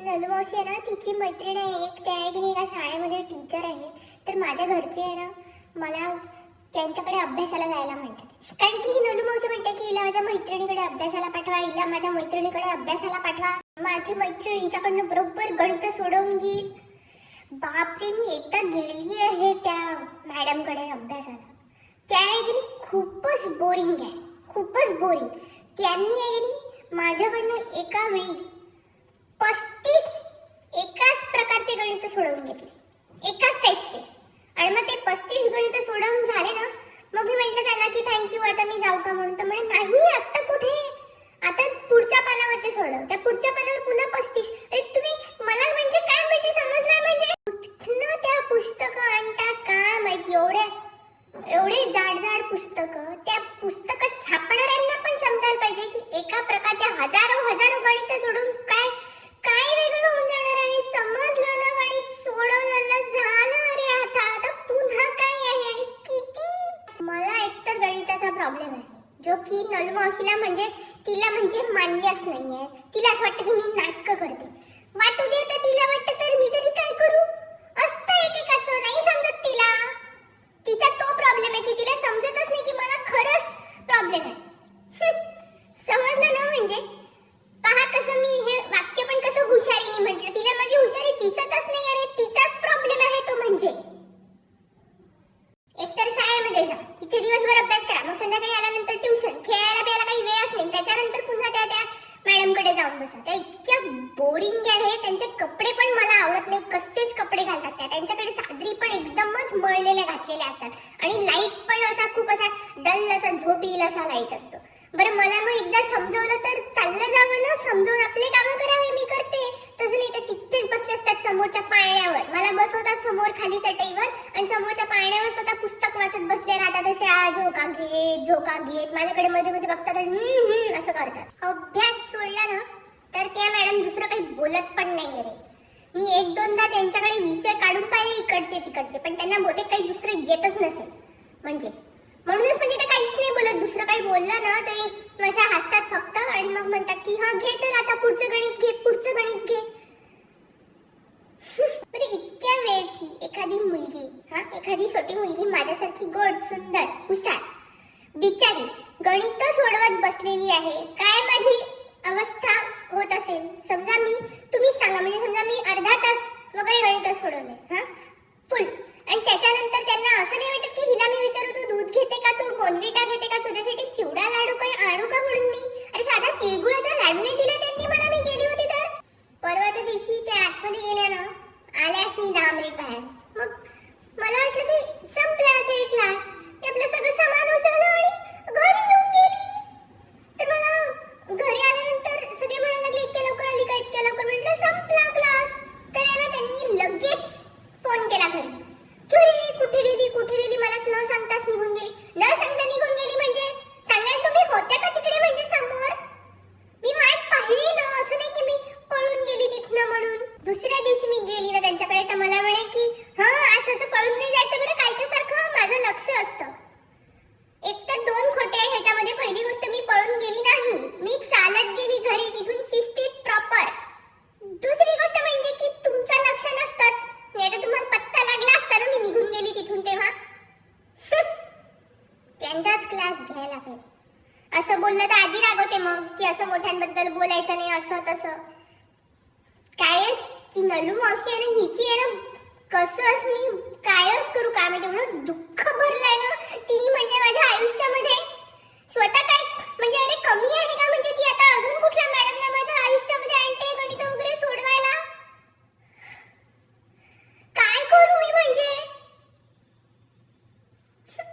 नलू मावशी आहे ना तिची मैत्रीण आहे. एक त्या आहे की नाही एका शाळेमध्ये टीचर आहे. तर माझ्या घरचे आहे ना मला त्यांच्याकडे अभ्यासाला जायला म्हणतात. कारण की नलू मावशी म्हणते की हिला माझ्या मैत्रिणीकडे अभ्यासाला पाठवा हिला माझ्या मैत्रिणीकडे अभ्यासाला पाठवा. माझी मैत्रीण हिच्याकडनं बरोबर गणित सोडवून घेईल बापरे मी एकदा गेली आहे त्या मॅडमकडे अभ्यासाला. त्या आहे की खूपच बोरिंग आहे. खूपच बोरिंग त्यांनी आहे की माझ्याकडनं एका वेळी पस्त ते गणित सोडवून घेतले. एकाच टाईपचे आणि मग ते पस्तीस गणित सोडवून झाले ना मग मी म्हटलं त्यांना की थँक्यू आता मी जाऊ का म्हणून. तर म्हणे नाही आत्ता कुठे? आता पुढच्या पानावरचे सोडव. त्या पुढच्या पानावर पुन्हा पस्तीस. अरे तुम्ही मला म्हणजे काय माहिती? समजलं म्हणजे? कुठनं त्या पुस्तकं आणतात काय माहिती? एवढ्या एवढे जाड जाड पुस्तकं त्या पुस्तक एकतर प्रॉब्लेम आहे. जो की नलू म्हणजे तिला म्हणजे मान्यच नाहीये. तिला असं वाटतं की मी नाटकं करते वाटू दे तर तिला वाटतं तर मी तरी काय करू असतं एकेकाचं नाही समजत तिला तिचा तो प्रॉब्लेम आहे की तिला समजतच नाही की मला खरंच प्रॉब्लेम आहे हं, समजलं ना म्हणजे पहा कसं मी हे वाक्य पण कसं हुशारीने म्हटलं तिला माझी हुशारी दिसतच नाही अरे तिचाच प्रॉब्लेम आहे तो म्हणजे एकतर शाळेमध्ये जा तिथे दिवसभर अभ्यास करा मग संध्याकाळी आल्यानंतर ट्युशन खेळायला प्यायला काही वेळच नाही. त्याच्यानंतर पुन्हा त्या त्या मॅडमकडे जाऊन बसा त्या इतक्या बोरिंग आहे. त्यांचे कपडे पण मला आवडत नाही. कसेच कपडे घालतात त्या. त्यांच्याकडे चादरी पण एकदमच मळलेल्या घातलेल्या असतात. आणि लाइट पण असा खूप असा डल असा झोप येईल असा लाइट असतो. बरं मला मग एकदा समजवलं तर चाललं जावं ना? समजून आपले कामं करावे मी करते. तसं नाही तर तिथेच बसले असतात समोरच्या पाळण्यावर. मला बसवतात समोर खाली चटईवर आणि समोरच्या पाळण्यावर स्वतः पुस्तक वाचत बसले राहतात असे आ झोका घेत झोका घेत. माझ्याकडे मध्ये मध्ये बघतात आणि असं करतात. अभ्यास सोडला ना तर त्या मॅडम दुसरं काही बोलत पण नाही रे. मी एक दोनदा त्यांच्याकडे विषय काढून पाहिले इकडचे तिकडचे पण त्यांना बहुतेक काही दुसरं येतच नसेल. म्हणजे म्हणूनच म्हणजे ते काहीच नाही बोलत दुसरं काही बोललं ना ते माझ्या हसतात फक्त आणि मग म्हणतात की हा घे चल आता पुढचं गणित घे पुढचं गणित घे. बरं इतक्या वेळची एखादी मुलगी हा एखादी छोटी मुलगी माझ्यासारखी गोड सुंदर हुशार बिचारी गणित सोडवत बसलेली आहे काय माझी अवस्था होत असेल? समजा मी तुम्ही सांगा म्हणजे समजा मी अर्धा तास वगैरे गणित सोडवले हा फुल. आणि त्याच्यानंतर त्यांना असं नाही वाटत की हिला मी विचारू तू दूध घेते का तू? बोनविटा घेते का? तुझ्याशी दिवशी ते आतमध्ये गेल्या ना आल्यास नाही दहा मिनिट बाहेर मग मला वाटलं की संपला असेल क्लास आपलं सगळं सामान उचललं आणि घरी येऊन गेली तर मला घरी आल्यानंतर सगळे म्हणायला लागले इतक्या लवकर आली का इतक्या लवकर म्हटलं संपला क्लास तर आहे ना त्यांनी लगेच फोन केला घरी घरी कुठे गेली कुठे गेली मला न सांगताच निघून गेली न सांगता निघून गेली म्हणजे सांगायला तुम्ही होत्या का तिकडे म्हणजे समोर मी वाट पाहिली ना असं नाही की मी पळून गेली तिथनं म्हणून दुसऱ्या दिवशी मी गेली ना त्यांच्याकडे तर मला म्हणे की हा आज असं पळून नाही जायचं बरं कालच्या सारखं माझं लक्ष असतं एक तर दोन खोटे आहे ह्याच्यामध्ये पहिली गोष्ट मी पळून गेली नाही मी चालत गेली घरी तिथून शिस्तीत प्रॉपर दुसरी गोष्ट म्हणजे की तुमचं लक्ष नसतंच नाही तर तुम्हाला पत्ता लागला असता ना मी निघून गेली तिथून तेव्हा त्यांचाच क्लास घ्यायला पाहिजे. असं बोललं तर आजी रागवते मग की असं मोठ्यांबद्दल बोलायचं नाही असं तसं. कायच ती नलू मावशी आहे ना हिची आहे ना कसं मी कायच करू काय माहिती एवढं दुःख भरलंय ना.